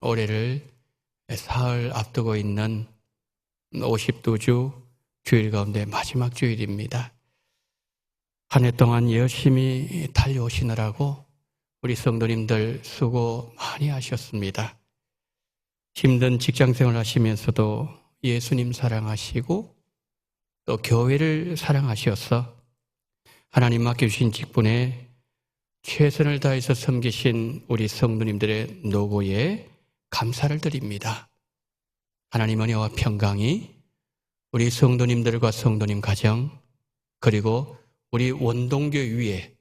올해를 사흘 앞두고 있는 52주 주일 가운데 마지막 주일입니다. 한 해 동안 열심히 달려오시느라고 우리 성도님들 수고 많이 하셨습니다. 힘든 직장 생활 하시면서도 예수님 사랑하시고 또 교회를 사랑하셔서 하나님 맡겨주신 직분에 최선을 다해서 섬기신 우리 성도님들의 노고에 감사를 드립니다. 하나님 은혜와 평강이 우리 성도님들과 성도님 가정 그리고 우리 원동교 위에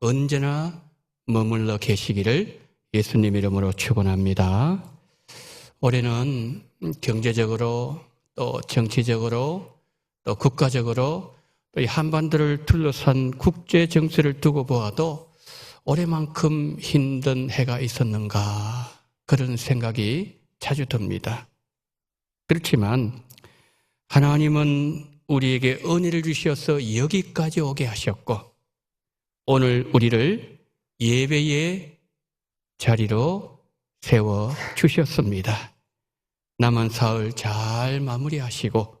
언제나 머물러 계시기를 예수님 이름으로 축원합니다. 올해는 경제적으로 또 정치적으로 또 국가적으로 또 이 한반도를 둘러싼 국제 정세를 두고 보아도 올해만큼 힘든 해가 있었는가 그런 생각이 자주 듭니다. 그렇지만 하나님은 우리에게 은혜를 주셔서 여기까지 오게 하셨고 오늘 우리를 예배의 자리로 세워 주셨습니다. 남은 사흘 잘 마무리하시고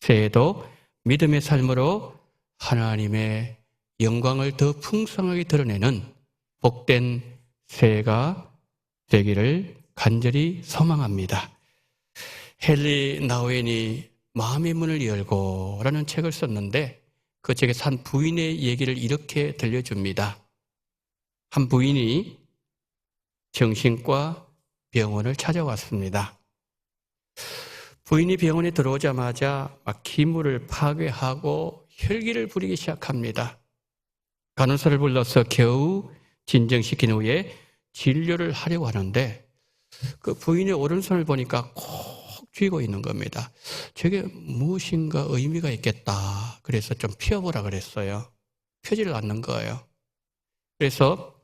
새해도 믿음의 삶으로 하나님의 영광을 더 풍성하게 드러내는 복된 새해가 되기를 간절히 소망합니다. 헨리 나우엔이 마음의 문을 열고 라는 책을 썼는데 그 책에서 한 부인의 얘기를 이렇게 들려줍니다. 한 부인이 정신과 병원을 찾아왔습니다. 부인이 병원에 들어오자마자 막 기물을 파괴하고 혈기를 부리기 시작합니다. 간호사를 불러서 겨우 진정시킨 후에 진료를 하려고 하는데 그 부인의 오른손을 보니까 콕 쥐고 있는 겁니다. 저게 무엇인가 의미가 있겠다. 그래서 좀 펴보라 그랬어요. 펴지를 않는 거예요. 그래서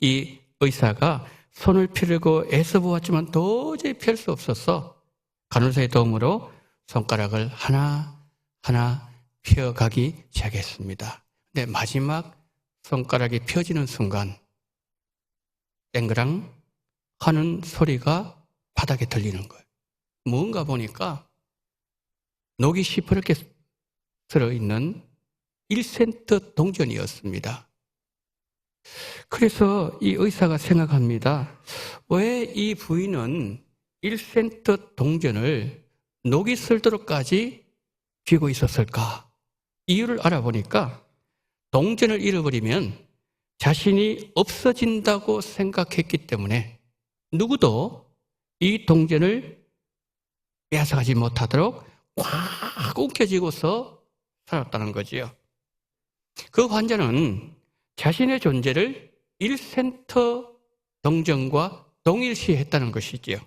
이 의사가 손을 펴려고 애써 보았지만 도저히 펼 수 없어서 간호사의 도움으로 손가락을 하나 하나 펴가기 시작했습니다. 근데 마지막 손가락이 펴지는 순간 땡그랑 하는 소리가 바닥에 들리는 거예요. 뭔가 보니까 녹이 시퍼렇게 들어있는 1센트 동전이었습니다. 그래서 이 의사가 생각합니다. 왜 이 부인은 1센트 동전을 녹이 슬도록까지 쥐고 있었을까? 이유를 알아보니까 동전을 잃어버리면 자신이 없어진다고 생각했기 때문에 누구도 이 동전을 빼앗아가지 못하도록 꽉 움켜쥐고서 살았다는 거지요. 그 환자는 자신의 존재를 1센터 동전과 동일시했다는 것이지요.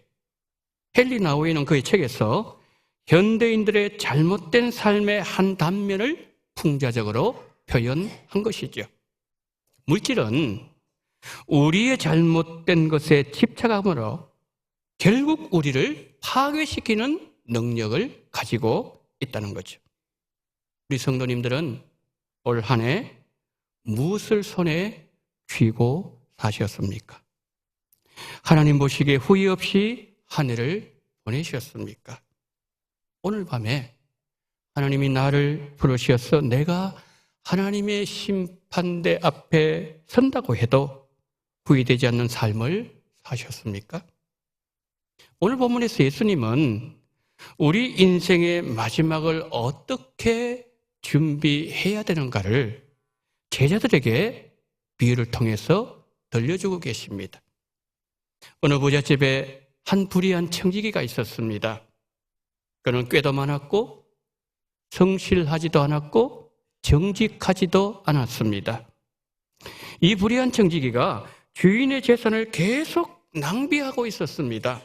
헨리 나우이는 그의 책에서 현대인들의 잘못된 삶의 한 단면을 풍자적으로 표현한 것이죠. 물질은 우리의 잘못된 것에 집착함으로 결국 우리를 파괴시키는 능력을 가지고 있다는 거죠. 우리 성도님들은 올 한 해 무엇을 손에 쥐고 사셨습니까? 하나님 보시기에 후회 없이 한 해를 보내셨습니까? 오늘 밤에 하나님이 나를 부르셔서 내가 하나님의 심 판대 앞에 선다고 해도 후회되지 않는 삶을 사셨습니까? 오늘 본문에서 예수님은 우리 인생의 마지막을 어떻게 준비해야 되는가를 제자들에게 비유를 통해서 들려주고 계십니다. 어느 부잣집에 한 불의한 청지기가 있었습니다. 그는 꾀도 많았고 성실하지도 않았고 정직하지도 않았습니다. 이 불의한 청지기가 주인의 재산을 계속 낭비하고 있었습니다.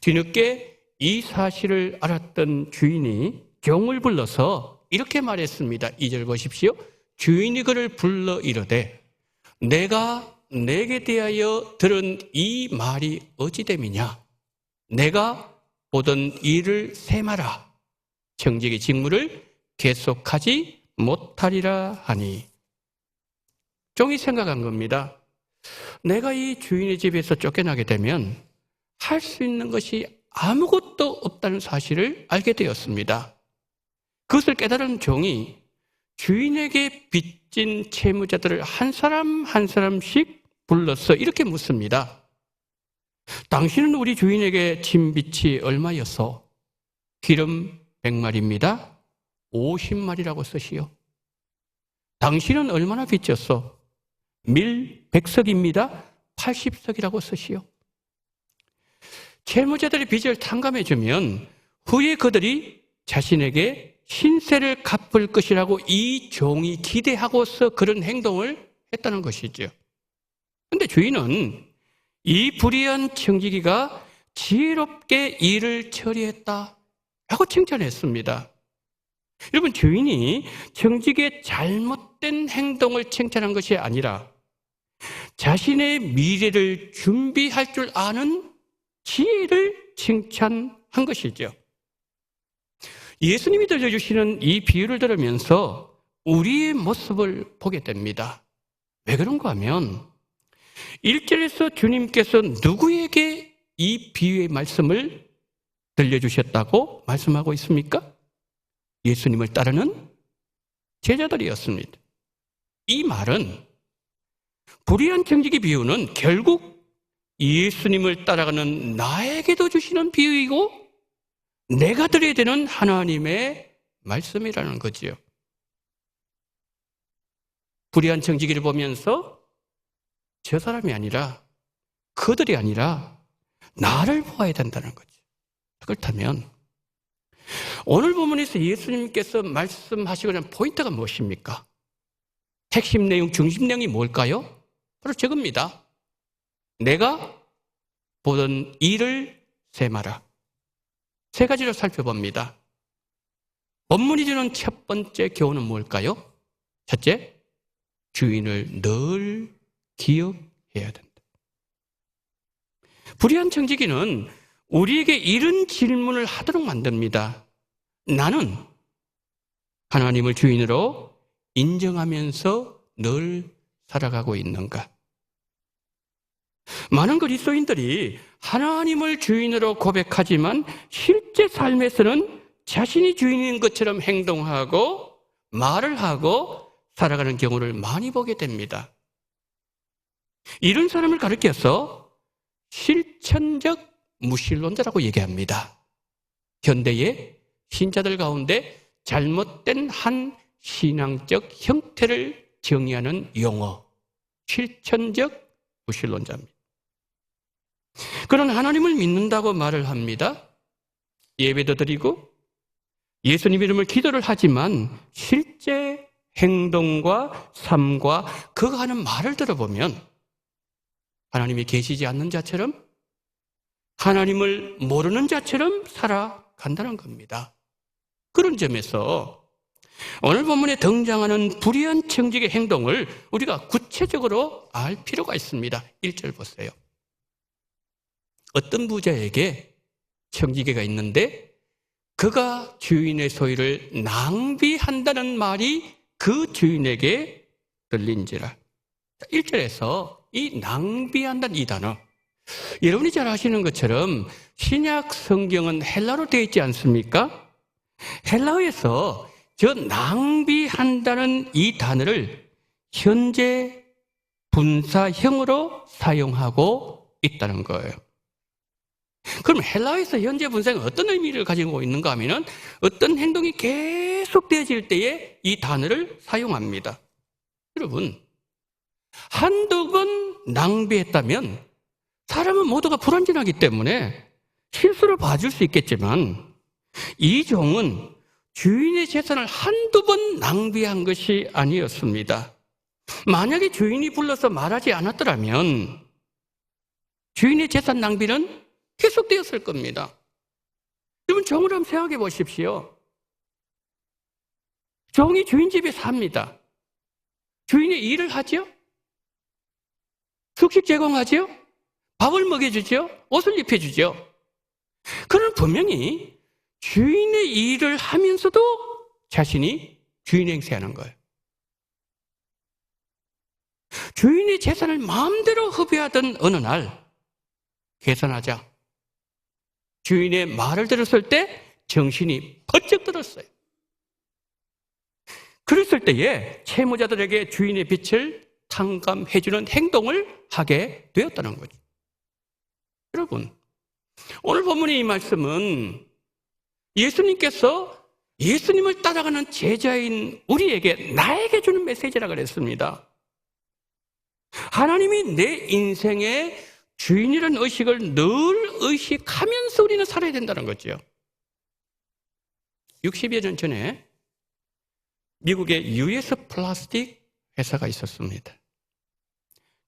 뒤늦게 이 사실을 알았던 주인이 종을 불러서 이렇게 말했습니다. 2절 보십시오. 주인이 그를 불러 이르되 내가 내게 대하여 들은 이 말이 어찌됨이냐? 내가 보던 일을 세마라. 정직의 직무를 계속하지 못하리라 하니. 종이 생각한 겁니다. 내가 이 주인의 집에서 쫓겨나게 되면 할 수 있는 것이 아무것도 없다는 사실을 알게 되었습니다. 그것을 깨달은 종이 주인에게 빚진 채무자들을 한 사람 한 사람씩 불러서 이렇게 묻습니다. 당신은 우리 주인에게 진 빚이 얼마였어? 기름 100마리입니다. 50마리라고 쓰시오. 당신은 얼마나 빚졌어? 밀 100석입니다. 80석이라고 쓰시오. 채무자들의 빚을 탕감해 주면 후에 그들이 자신에게 신세를 갚을 것이라고 이 종이 기대하고서 그런 행동을 했다는 것이죠. 근데 주인은 이 불의한 청지기가 지혜롭게 일을 처리했다. 라고 칭찬했습니다. 여러분, 주인이 청지기의 잘못된 행동을 칭찬한 것이 아니라 자신의 미래를 준비할 줄 아는 지혜를 칭찬한 것이죠. 예수님이 들려주시는 이 비유를 들으면서 우리의 모습을 보게 됩니다. 왜 그런가 하면 1절에서 주님께서 누구에게 이 비유의 말씀을 들려주셨다고 말씀하고 있습니까? 예수님을 따르는 제자들이었습니다. 이 말은 불의한 정직의 비유는 결국 예수님을 따라가는 나에게도 주시는 비유이고 내가 드려야 되는 하나님의 말씀이라는 거지요. 불의한 정직이를 보면서 저 사람이 아니라 그들이 아니라 나를 보아야 된다는 거죠. 그렇다면 오늘 본문에서 예수님께서 말씀하시고는 포인트가 무엇입니까? 핵심 내용, 중심 내용이 뭘까요? 바로 저겁니다. 내가 보던 일을 세마라. 세 가지로 살펴봅니다. 본문이 주는 첫 번째 교훈은 뭘까요? 첫째, 주인을 늘 기억해야 된다. 불의한 청지기는 우리에게 이런 질문을 하도록 만듭니다. 나는 하나님을 주인으로 인정하면서 늘 살아가고 있는가? 많은 그리스도인들이 하나님을 주인으로 고백하지만 실제 삶에서는 자신이 주인인 것처럼 행동하고 말을 하고 살아가는 경우를 많이 보게 됩니다. 이런 사람을 가르켜서 실천적 무신론자라고 얘기합니다. 현대의 신자들 가운데 잘못된 한 신앙적 형태를 정의하는 용어, 실천적 무신론자입니다. 그는 하나님을 믿는다고 말을 합니다. 예배도 드리고 예수님 이름을 기도를 하지만 실제 행동과 삶과 그가 하는 말을 들어보면 하나님이 계시지 않는 자처럼 하나님을 모르는 자처럼 살아간다는 겁니다. 그런 점에서 오늘 본문에 등장하는 불의한 청직의 행동을 우리가 구체적으로 알 필요가 있습니다. 1절 보세요. 어떤 부자에게 청지기가 있는데 그가 주인의 소유를 낭비한다는 말이 그 주인에게 들린지라. 1절에서 이 낭비한다는 이 단어. 여러분이 잘 아시는 것처럼 신약 성경은 헬라로 되어 있지 않습니까? 헬라어에서 저 낭비한다는 이 단어를 현재 분사형으로 사용하고 있다는 거예요. 그럼 헬라에서 현재 분사는 어떤 의미를 가지고 있는가 하면 어떤 행동이 계속되어질 때에 이 단어를 사용합니다. 여러분, 한두 번 낭비했다면 사람은 모두가 불완전하기 때문에 실수를 봐줄 수 있겠지만 이 종은 주인의 재산을 한두 번 낭비한 것이 아니었습니다. 만약에 주인이 불러서 말하지 않았더라면 주인의 재산 낭비는 계속되었을 겁니다. 여러분, 종을 한번 생각해 보십시오. 종이 주인 집에 삽니다. 주인의 일을 하죠? 숙식 제공하죠? 밥을 먹여주죠? 옷을 입혀주죠? 그는 분명히 주인의 일을 하면서도 자신이 주인 행세하는 거예요. 주인의 재산을 마음대로 허비하던 어느 날 계산하자 주인의 말을 들었을 때 정신이 번쩍 들었어요. 그랬을 때에 채무자들에게 주인의 빚을 탕감해주는 행동을 하게 되었다는 거죠. 여러분, 오늘 본문의 이 말씀은 예수님께서 예수님을 따라가는 제자인 우리에게 나에게 주는 메시지라 그랬습니다. 하나님이 내 인생의 주인이라는 의식을 늘 의식하면서 우리는 살아야 된다는 거죠. 60여 년 전에 미국의 US 플라스틱 회사가 있었습니다.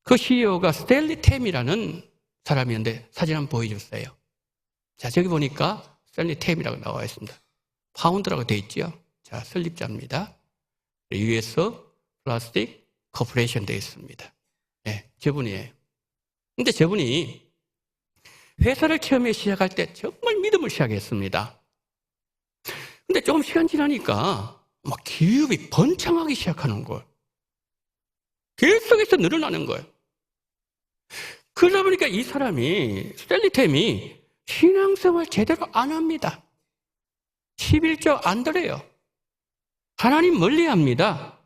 그 CEO가 스텔리 템이라는 사람이었는데 사진 한번 보여주세요. 자, 저기 보니까 스텔리 템이라고 나와 있습니다. 파운드라고 되어 있죠. 자, 설립자입니다. US 플라스틱 코퍼레이션 되어 있습니다. 예, 저분이에요. 근데 저분이 회사를 처음에 시작할 때 정말 믿음을 시작했습니다. 근데 조금 시간 지나니까 막 기업이 번창하기 시작하는 거예요. 계속해서 늘어나는 거예요. 그러다 보니까 이 사람이, 스텔리템이 신앙생활 제대로 안 합니다. 11조 안 드려요. 하나님 멀리 합니다.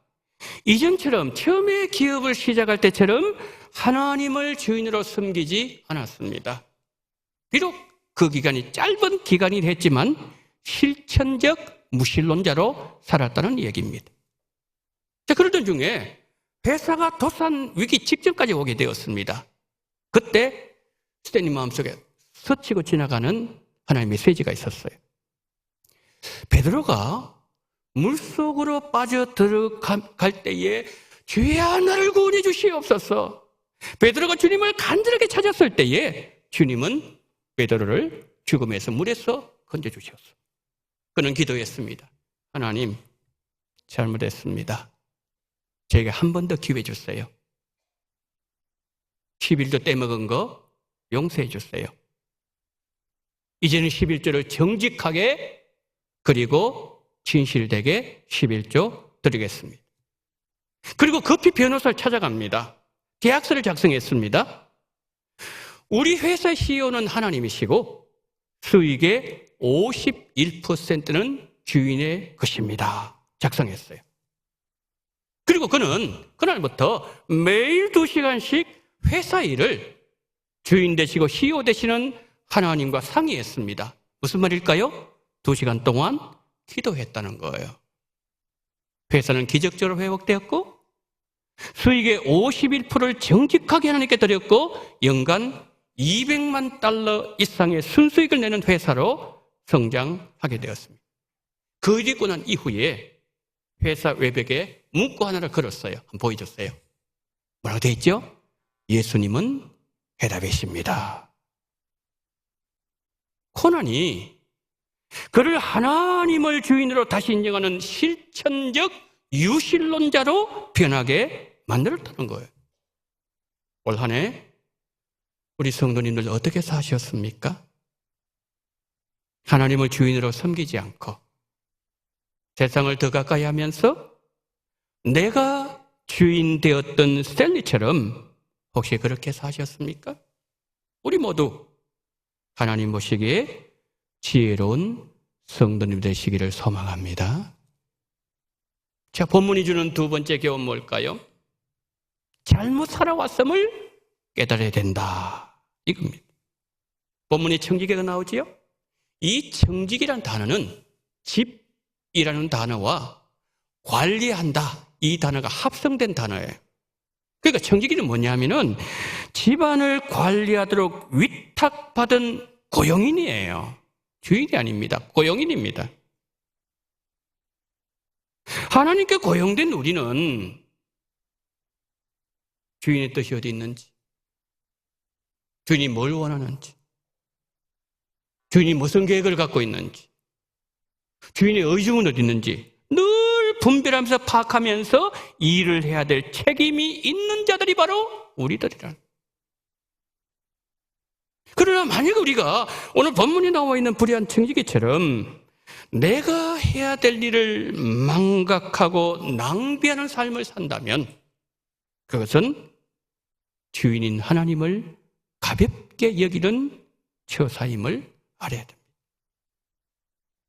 이전처럼 처음에 기업을 시작할 때처럼 하나님을 주인으로 섬기지 않았습니다. 비록 그 기간이 짧은 기간이 됐지만 실천적 무신론자로 살았다는 얘기입니다. 자, 그러던 중에 회사가 도산 위기 직전까지 오게 되었습니다. 그때 스탠리 마음속에 스치고 지나가는 하나님의 메시지가 있었어요. 베드로가 물속으로 빠져 들어갈 때에 주야 나를 구원해 주시옵소서. 베드로가 주님을 간절하게 찾았을 때에 주님은 베드로를 죽음에서 물에서 건져 주셨어. 그는 기도했습니다. 하나님 잘못했습니다. 제게 한 번 더 기회 주세요. 11조 떼먹은 거 용서해 주세요. 이제는 11조를 정직하게 그리고 진실되게 11조 드리겠습니다. 그리고 급히 변호사를 찾아갑니다. 계약서를 작성했습니다. 우리 회사 CEO는 하나님이시고 수익의 51%는 주인의 것입니다. 작성했어요. 그리고 그는 그날부터 매일 두 시간씩 회사 일을 주인 되시고 CEO 되시는 하나님과 상의했습니다. 무슨 말일까요? 두 시간 동안 기도했다는 거예요. 회사는 기적적으로 회복되었고 수익의 51%를 정직하게 하나님께 드렸고 연간 200만 달러 이상의 순수익을 내는 회사로 성장하게 되었습니다. 그리고 난 이후에 회사 외벽에 문구 하나를 걸었어요. 한번 보여줬어요. 뭐라고 되어 있죠? 예수님은 해답이십니다. 코난이 그를 하나님을 주인으로 다시 인정하는 실천적 유실론자로 변하게 만들었다는 거예요. 올 한 해 우리 성도님들 어떻게 사셨습니까? 하나님을 주인으로 섬기지 않고 세상을 더 가까이 하면서 내가 주인 되었던 스탠리처럼 혹시 그렇게 사셨습니까? 우리 모두 하나님 보시기에 지혜로운 성도님 되시기를 소망합니다. 자, 본문이 주는 두 번째 교훈 뭘까요? 잘못 살아왔음을 깨달아야 된다. 이겁니다. 본문이 청지기가 나오지요? 이 청지기란 단어는 집이라는 단어와 관리한다. 이 단어가 합성된 단어예요. 그러니까 청지기는 뭐냐면은 집안을 관리하도록 위탁받은 고용인이에요. 주인이 아닙니다. 고용인입니다. 하나님께 고용된 우리는 주인의 뜻이 어디 있는지, 주인이 뭘 원하는지, 주인이 무슨 계획을 갖고 있는지, 주인의 의중은 어디 있는지 늘 분별하면서 파악하면서 일을 해야 될 책임이 있는 자들이 바로 우리들이란. 그러나 만약 우리가 오늘 본문에 나와 있는 불의한 청지기처럼 내가 해야 될 일을 망각하고 낭비하는 삶을 산다면 그것은 주인인 하나님을 가볍게 여기는 처사임을 알아야 됩니다.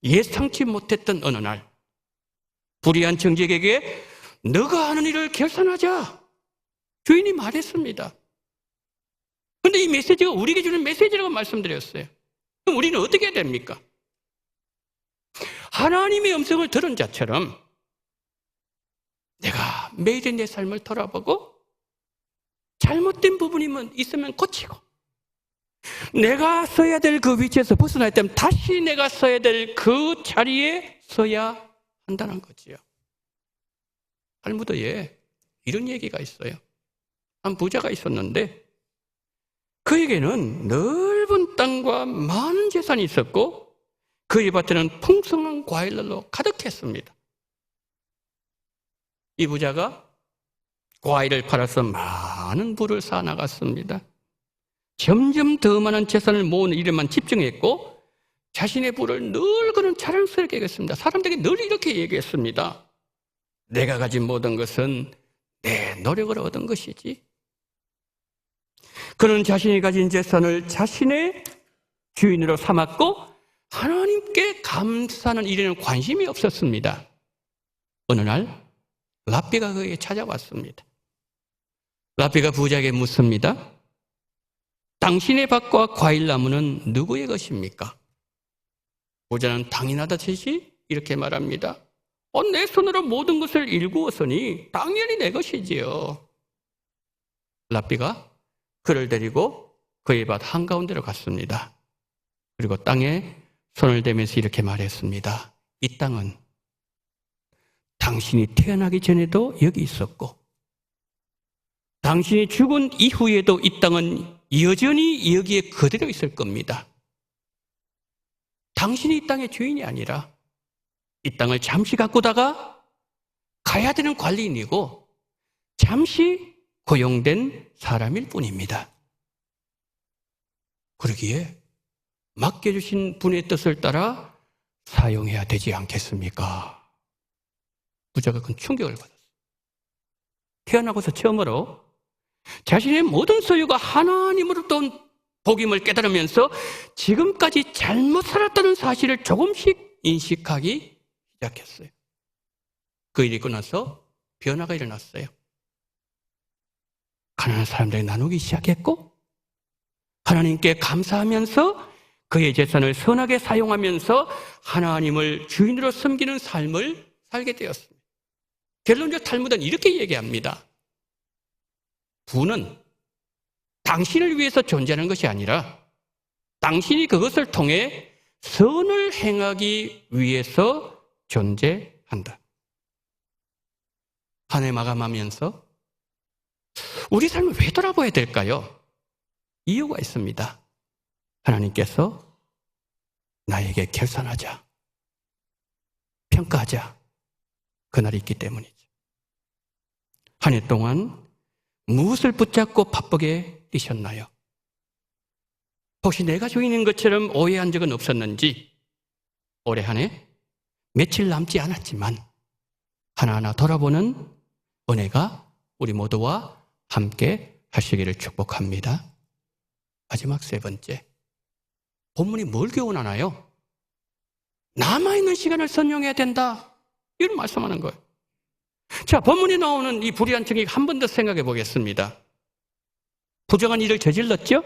예상치 못했던 어느 날 불의한 정직에게 너가 하는 일을 결산하자 주인이 말했습니다. 근데 이 메시지가 우리에게 주는 메시지라고 말씀드렸어요. 그럼 우리는 어떻게 해야 됩니까? 하나님의 음성을 들은 자처럼 내가 매일의 내 삶을 돌아보고 잘못된 부분이면 있으면 고치고 내가 서야 될 그 위치에서 벗어날 때면 다시 내가 서야 될 그 자리에 서야 한다는 거지요. 할무드에 이런 얘기가 있어요. 한 부자가 있었는데 그에게는 넓은 땅과 많은 재산이 있었고 그의 밭에는 풍성한 과일들로 가득했습니다. 이 부자가 과일을 팔아서 많은 부를 쌓아나갔습니다. 점점 더 많은 재산을 모으는 일에만 집중했고 자신의 부를 늘 그는 자랑스럽게 얘기했습니다. 사람들에게 늘 이렇게 얘기했습니다. 내가 가진 모든 것은 내 노력을 얻은 것이지. 그는 자신이 가진 재산을 자신의 주인으로 삼았고 하나님께 감사하는 일에는 관심이 없었습니다. 어느 날 라비가 그에게 찾아왔습니다. 라비가 부자에게 묻습니다. 당신의 밭과 과일나무는 누구의 것입니까? 부자는 당연하다듯이 이렇게 말합니다. 어, 내 손으로 모든 것을 일구었으니 당연히 내 것이지요. 라비가 그를 데리고 그의 밭 한가운데로 갔습니다. 그리고 땅에 손을 대면서 이렇게 말했습니다. 이 땅은 당신이 태어나기 전에도 여기 있었고, 당신이 죽은 이후에도 이 땅은 여전히 여기에 그대로 있을 겁니다. 당신이 이 땅의 주인이 아니라 이 땅을 잠시 가꾸다가 가야 되는 관리인이고 잠시 고용된 사람일 뿐입니다. 그러기에 맡겨주신 분의 뜻을 따라 사용해야 되지 않겠습니까? 부자가 큰 충격을 받았어요. 태어나고서 처음으로 자신의 모든 소유가 하나님으로부터 온 복임을 깨달으면서 지금까지 잘못 살았다는 사실을 조금씩 인식하기 시작했어요. 그 일이 있고 나서 변화가 일어났어요. 가난한 사람들이 나누기 시작했고, 하나님께 감사하면서 그의 재산을 선하게 사용하면서 하나님을 주인으로 섬기는 삶을 살게 되었습니다. 결론적 탈무드는 이렇게 얘기합니다. 부는 당신을 위해서 존재하는 것이 아니라 당신이 그것을 통해 선을 행하기 위해서 존재한다. 한 해 마감하면서 우리 삶을 왜 돌아봐야 될까요? 이유가 있습니다. 하나님께서 나에게 결산하자. 평가하자. 그날이 있기 때문이죠. 한 해 동안 무엇을 붙잡고 바쁘게 뛰셨나요? 혹시 내가 주인인 것처럼 오해한 적은 없었는지 올해 한 해 며칠 남지 않았지만 하나하나 돌아보는 은혜가 우리 모두와 함께 하시기를 축복합니다. 마지막 세 번째. 본문이 뭘 교훈하나요? 남아있는 시간을 선용해야 된다. 이런 말씀하는 거예요. 자, 본문에 나오는 이 불의한 청이 한번 더 생각해 보겠습니다. 부정한 일을 저질렀죠?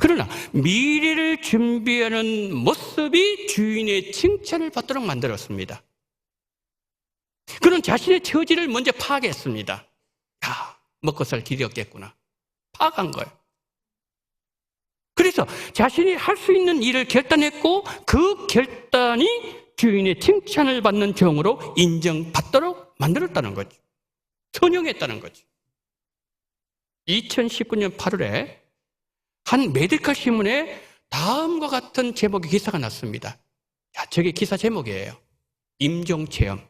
그러나 미래를 준비하는 모습이 주인의 칭찬을 받도록 만들었습니다. 그는 자신의 처지를 먼저 파악했습니다. 야, 먹고 살 길이 없겠구나. 파악한 거예요. 그래서 자신이 할 수 있는 일을 결단했고 그 결단이 주인의 칭찬을 받는 종으로 인정받도록 만들었다는 거죠. 선용했다는 거죠. 2019년 8월에 한 메디컬 신문에 다음과 같은 제목의 기사가 났습니다. 자, 저게 기사 제목이에요. 임종 체험.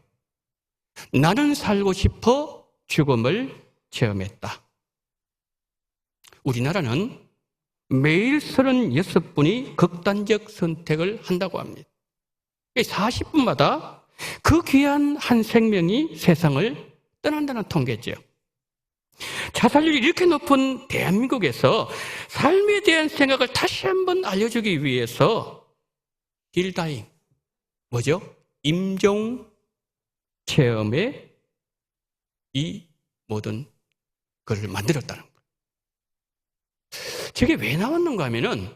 나는 살고 싶어 죽음을 체험했다. 우리나라는 매일 36분이 극단적 선택을 한다고 합니다. 40분마다 그 귀한 한 생명이 세상을 떠난다는 통계죠. 자살률이 이렇게 높은 대한민국에서 삶에 대한 생각을 다시 한번 알려주기 위해서 힐다잉, 뭐죠? 임종 체험에 이 모든 것을 만들었다는 거예요. 저게 왜 나왔는가 하면은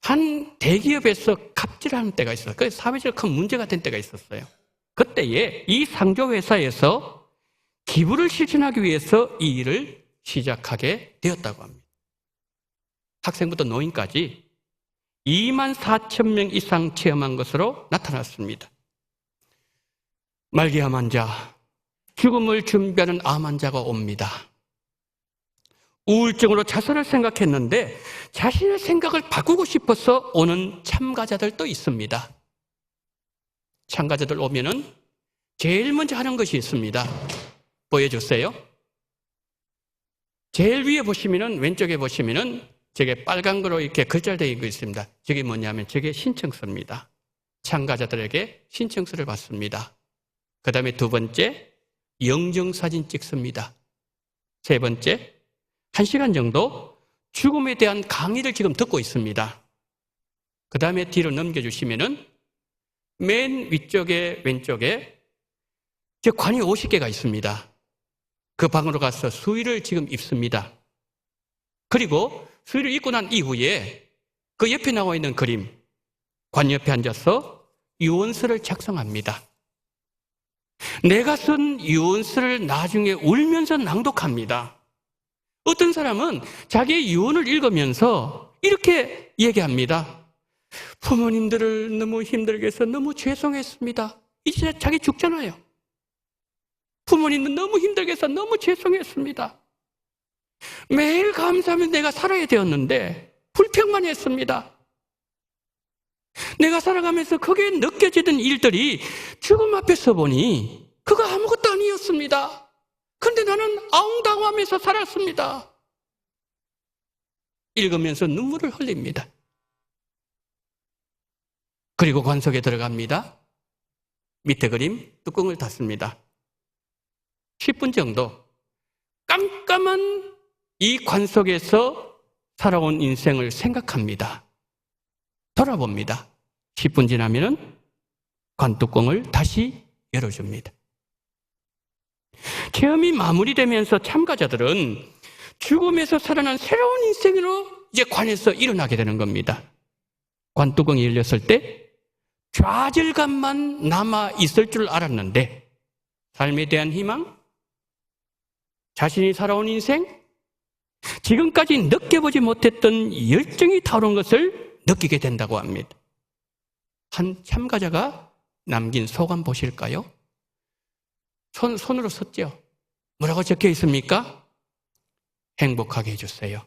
한 대기업에서 갑질하는 때가 있어요. 그 사회적 큰 문제가 된 때가 있었어요. 그때에 이 상조 회사에서 기부를 실천하기 위해서 이 일을 시작하게 되었다고 합니다. 학생부터 노인까지 2만 4천 명 이상 체험한 것으로 나타났습니다. 말기암 환자, 죽음을 준비하는 암 환자가 옵니다. 우울증으로 자살을 생각했는데 자신의 생각을 바꾸고 싶어서 오는 참가자들도 있습니다. 참가자들 오면은 제일 먼저 하는 것이 있습니다. 보여주세요. 제일 위에 보시면은 왼쪽에 보시면은 저게 빨간 거로 이렇게 글자 되어 있습니다. 저게 뭐냐면 저게 신청서입니다. 참가자들에게 신청서를 받습니다. 그 다음에 두 번째 영정사진 찍습니다. 세 번째 한 시간 정도 죽음에 대한 강의를 지금 듣고 있습니다. 그 다음에 뒤로 넘겨주시면은 맨 위쪽에 왼쪽에 저 관이 50개가 있습니다. 그 방으로 가서 수의를 지금 입습니다. 그리고 수의를 입고 난 이후에 그 옆에 나와 있는 그림, 관 옆에 앉아서 유언서를 작성합니다. 내가 쓴 유언서를 나중에 울면서 낭독합니다. 어떤 사람은 자기의 유언을 읽으면서 이렇게 얘기합니다. 부모님들을 너무 힘들게 해서 너무 죄송했습니다. 이제 자기 죽잖아요. 부모님은 너무 힘들게 해서 너무 죄송했습니다. 매일 감사하면 내가 살아야 되었는데 불평만 했습니다. 내가 살아가면서 거기에 느껴지던 일들이 죽음 앞에서 보니 그거 아무것도 아니었습니다. 근데 나는 아웅다웅하면서 살았습니다. 읽으면서 눈물을 흘립니다. 그리고 관석에 들어갑니다. 밑에 그림 뚜껑을 닫습니다. 10분 정도 깜깜한 이 관속에서 살아온 인생을 생각합니다. 돌아봅니다. 10분 지나면은 관뚜껑을 다시 열어줍니다. 체험이 마무리되면서 참가자들은 죽음에서 살아난 새로운 인생으로 이제 관에서 일어나게 되는 겁니다. 관뚜껑이 열렸을 때 좌절감만 남아 있을 줄 알았는데 삶에 대한 희망, 자신이 살아온 인생, 지금까지 느껴보지 못했던 열정이 타오른 것을 느끼게 된다고 합니다. 한 참가자가 남긴 소감 보실까요? 손, 손으로 썼죠? 뭐라고 적혀 있습니까? 행복하게 해주세요.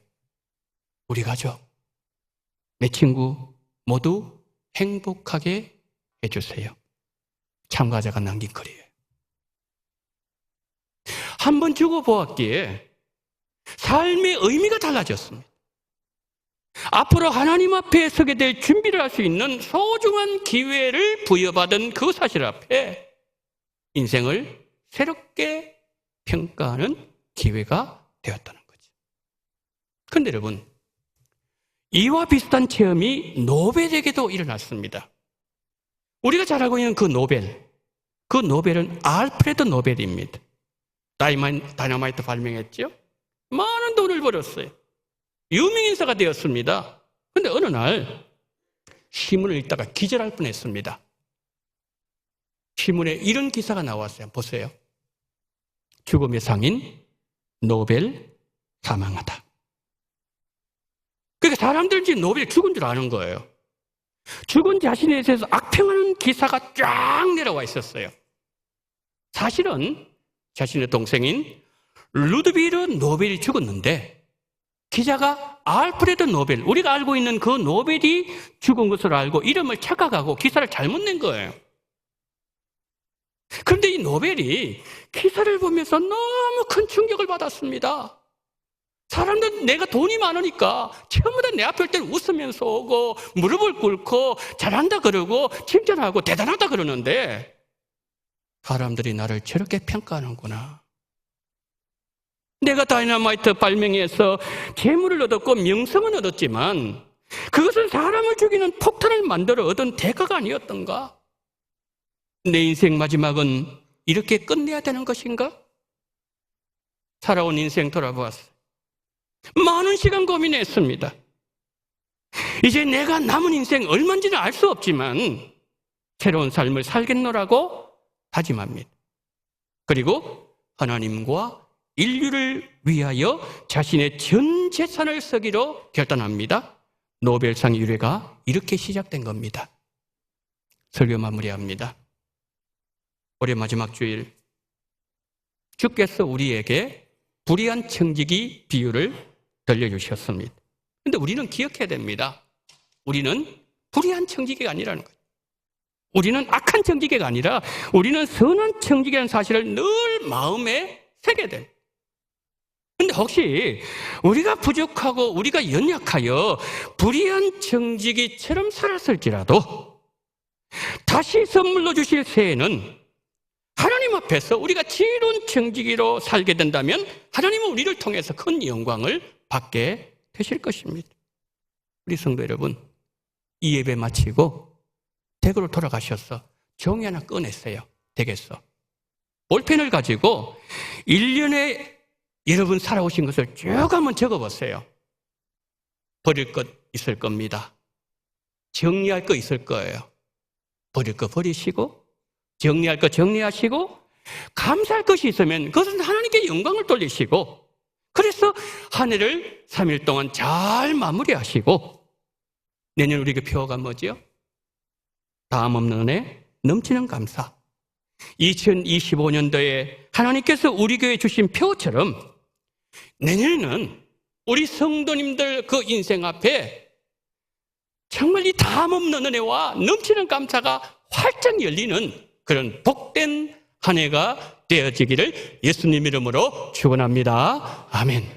우리 가족, 내 친구 모두 행복하게 해주세요. 참가자가 남긴 글이에요. 한 번 죽어보았기에 삶의 의미가 달라졌습니다. 앞으로 하나님 앞에 서게 될 준비를 할 수 있는 소중한 기회를 부여받은 그 사실 앞에 인생을 새롭게 평가하는 기회가 되었다는 거죠. 그런데 여러분, 이와 비슷한 체험이 노벨에게도 일어났습니다. 우리가 잘 알고 있는 그 노벨, 그 노벨은 알프레드 노벨입니다. 다이너마이트 발명했죠? 많은 돈을 벌었어요. 유명인사가 되었습니다. 근데 어느 날 신문을 읽다가 기절할 뻔했습니다. 신문에 이런 기사가 나왔어요. 보세요. 죽음의 상인 노벨 사망하다. 그러니까 사람들이 노벨 죽은 줄 아는 거예요. 죽은 자신에 대해서 악평하는 기사가 쫙 내려와 있었어요. 사실은 자신의 동생인 루드비르 노벨이 죽었는데 기자가 알프레드 노벨, 우리가 알고 있는 그 노벨이 죽은 것으로 알고 이름을 착각하고 기사를 잘못 낸 거예요. 그런데 이 노벨이 기사를 보면서 너무 큰 충격을 받았습니다. 사람들 내가 돈이 많으니까 다내 앞에 올 때는 웃으면서 오고 무릎을 꿇고 잘한다 그러고 칭찬하고 대단하다 그러는데 사람들이 나를 저렇게 평가하는구나. 내가 다이너마이트 발명해서 재물을 얻었고 명성은 얻었지만 그것은 사람을 죽이는 폭탄을 만들어 얻은 대가가 아니었던가? 내 인생 마지막은 이렇게 끝내야 되는 것인가? 살아온 인생 돌아보았어요. 많은 시간 고민했습니다. 이제 내가 남은 인생 얼마인지는 알 수 없지만 새로운 삶을 살겠노라고 다짐합니다. 그리고 하나님과 인류를 위하여 자신의 전 재산을 쓰기로 결단합니다. 노벨상 유래가 이렇게 시작된 겁니다. 설교 마무리합니다. 올해 마지막 주일 주께서 우리에게 불의한 청지기 비유를 들려주셨습니다. 근데 우리는 기억해야 됩니다. 우리는 불의한 청지기가 아니라는 거예요. 우리는 악한 청지기가 아니라 우리는 선한 청지기라는 사실을 늘 마음에 새게 돼. 근데 혹시 우리가 부족하고 우리가 연약하여 불의한 청지기처럼 살았을지라도 다시 선물로 주실 새해는 하나님 앞에서 우리가 지혜로운 청지기로 살게 된다면 하나님은 우리를 통해서 큰 영광을 받게 되실 것입니다. 우리 성도 여러분, 이 예배 마치고 댁으로 돌아가셔서 종이 하나 꺼냈어요. 댁에서. 볼펜을 가지고 1년에 여러분 살아오신 것을 쭉 한번 적어보세요. 버릴 것 있을 겁니다. 정리할 거 있을 거예요. 버릴 거 버리시고, 정리할 거 정리하시고, 감사할 것이 있으면 그것은 하나님께 영광을 돌리시고, 그래서 한 해를 3일 동안 잘 마무리하시고, 내년 우리에게 표어가 뭐지요? 다음 없는 은혜, 넘치는 감사. 2025년도에 하나님께서 우리 교회 주신 표처럼 내년에는 우리 성도님들 그 인생 앞에 정말 이 다음 없는 은혜와 넘치는 감사가 활짝 열리는 그런 복된 한 해가 되어지기를 예수님 이름으로 축원합니다. 아멘.